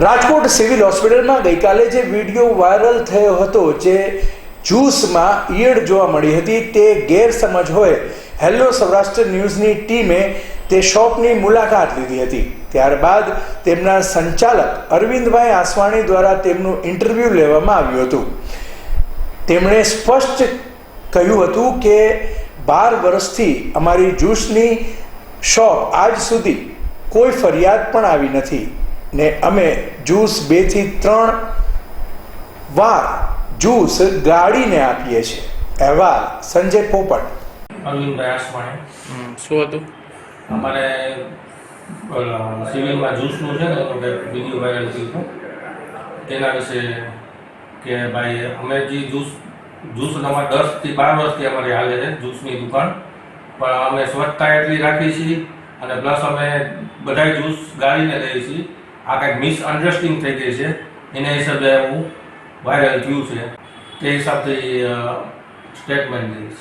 Rajkot civil હોસ્પિટલમાં ગઈકાલે જે વીડિયો વાયરલ થયો હતો, જે જ્યુસમાં ઈયળ જોવા મળી હતી, તે ગેરસમજ હોય, હેલો સૌરાષ્ટ્ર ન્યૂઝની ટીમે તે શોપની મુલાકાત લીધી હતી. ત્યારબાદ તેમના સંચાલક અરવિંદભાઈ આસવાણી દ્વારા તેમનું ઇન્ટરવ્યૂ લેવામાં આવ્યું હતું. તેમણે સ્પષ્ટ કહ્યું હતું કે, બાર વર્ષથી અમારી જ્યુસની શોપ આજ સુધી કોઈ ફરિયાદ પણ આવી નથી. ને અમે જ્યુસ બેથી ત્રણ વાર જ્યુસ ગાળીને આપીએ છીએ. અહેવાલ સંજય પોપટ. અરવિંદભાઈ આસવાણી. શું હતું? અમારે સિવિલમાં જ્યુસનું છે ને વીડિયો વાયરલ થયું હતું. તેના વિશે કે ભાઈ અમે જે જ્યુસ જ્યુસ અમારે દસથી બાર વર્ષથી અમારી હાલે છે જ્યુસની દુકાન. પણ અમે સ્વચ્છતા એટલી રાખી છીએ અને પ્લસ અમે બધાય જ્યુસ ગાળીને લઈએ છીએ. આ કંઈક મિસઅન્ડરસ્ટેન્ડિંગ થઈ ગઈ છે. એના હિસાબે હું વાયરલ થયું છે. તે હિસાબથી સ્ટેટમેન્ટ દઈશ